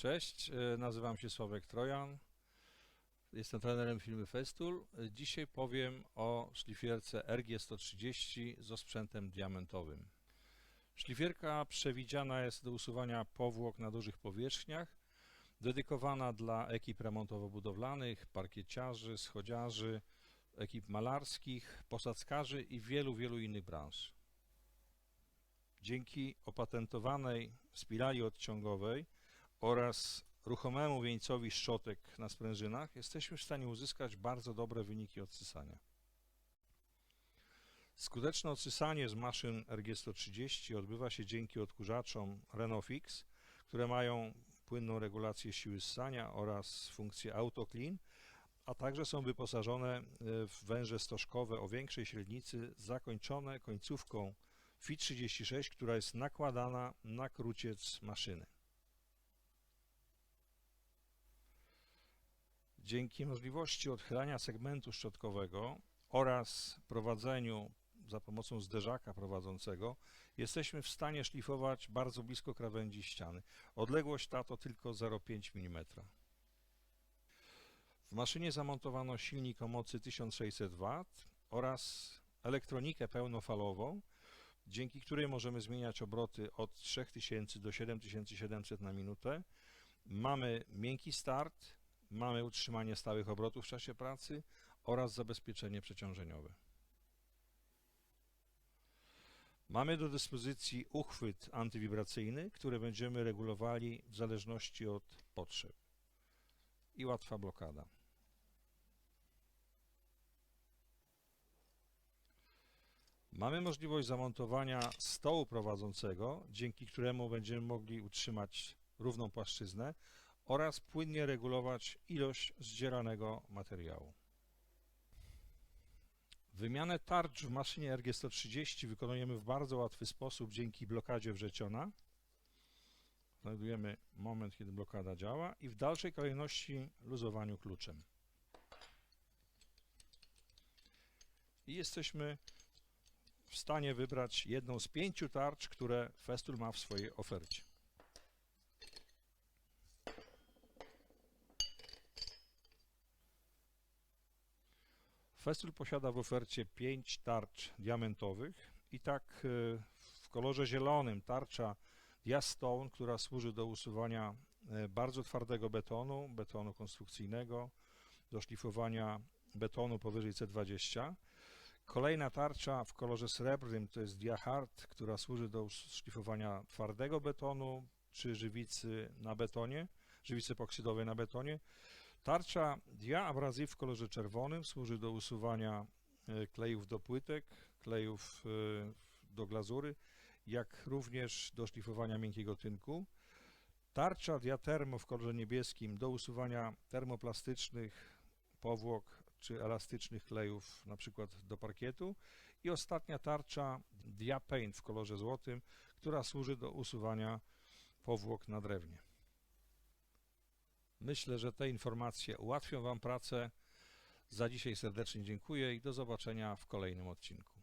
Cześć, e, nazywam się Sławek Trojan. Jestem trenerem firmy Festool. Dzisiaj powiem o szlifierce RG130 z osprzętem diamentowym. Szlifierka przewidziana jest do usuwania powłok na dużych powierzchniach, dedykowana dla ekip remontowo-budowlanych, parkieciarzy, schodziarzy, ekip malarskich, posadzkarzy i wielu, wielu innych branż. Dzięki opatentowanej spirali odciągowej oraz ruchomemu wieńcowi szczotek na sprężynach jesteśmy w stanie uzyskać bardzo dobre wyniki odsysania. Skuteczne odsysanie z maszyn RG130 odbywa się dzięki odkurzaczom Renofix, które mają płynną regulację siły ssania oraz funkcję AutoClean, a także są wyposażone e, w węże stożkowe o większej średnicy zakończone końcówką FI36, która jest nakładana na kruciec maszyny. Dzięki możliwości odchylania segmentu szczotkowego oraz prowadzeniu za pomocą zderzaka prowadzącego jesteśmy w stanie szlifować bardzo blisko krawędzi ściany. Odległość ta to tylko 0,5 mm. W maszynie zamontowano silnik o mocy 1600 W oraz elektronikę pełnofalową, dzięki której możemy zmieniać obroty od 3000 do 7700 na minutę. Mamy miękki start, mamy utrzymanie stałych obrotów w czasie pracy oraz zabezpieczenie przeciążeniowe. Mamy do dyspozycji uchwyt antywibracyjny, który będziemy regulowali w zależności od potrzeb i łatwa blokada. Mamy możliwość zamontowania stołu prowadzącego, dzięki któremu będziemy mogli utrzymać równą płaszczyznę oraz płynnie regulować ilość zdzieranego materiału. Wymianę tarcz w maszynie RG130 wykonujemy w bardzo łatwy sposób dzięki blokadzie wrzeciona. Znajdujemy moment, kiedy blokada działa i w dalszej kolejności luzowaniu kluczem. I jesteśmy w stanie wybrać jedną z pięciu tarcz, które Festool ma w swojej ofercie. Festool posiada w ofercie 5 tarcz diamentowych i tak e, w kolorze zielonym tarcza Diastone, która służy do usuwania e, bardzo twardego betonu, betonu konstrukcyjnego, do szlifowania betonu powyżej C20. Kolejna tarcza w kolorze srebrnym to jest Diahard, która służy do szlifowania twardego betonu czy żywicy na betonie, żywicy epoksidowej na betonie. Tarcza Dia w kolorze czerwonym służy do usuwania e, klejów do płytek, klejów e, do glazury, jak również do szlifowania miękkiego tynku. Tarcza Dia Thermo w kolorze niebieskim do usuwania termoplastycznych powłok czy elastycznych klejów, na przykład do parkietu. I ostatnia tarcza Dia Paint w kolorze złotym, która służy do usuwania powłok na drewnie. Myślę, że te informacje ułatwią Wam pracę. Za dzisiaj serdecznie dziękuję i do zobaczenia w kolejnym odcinku.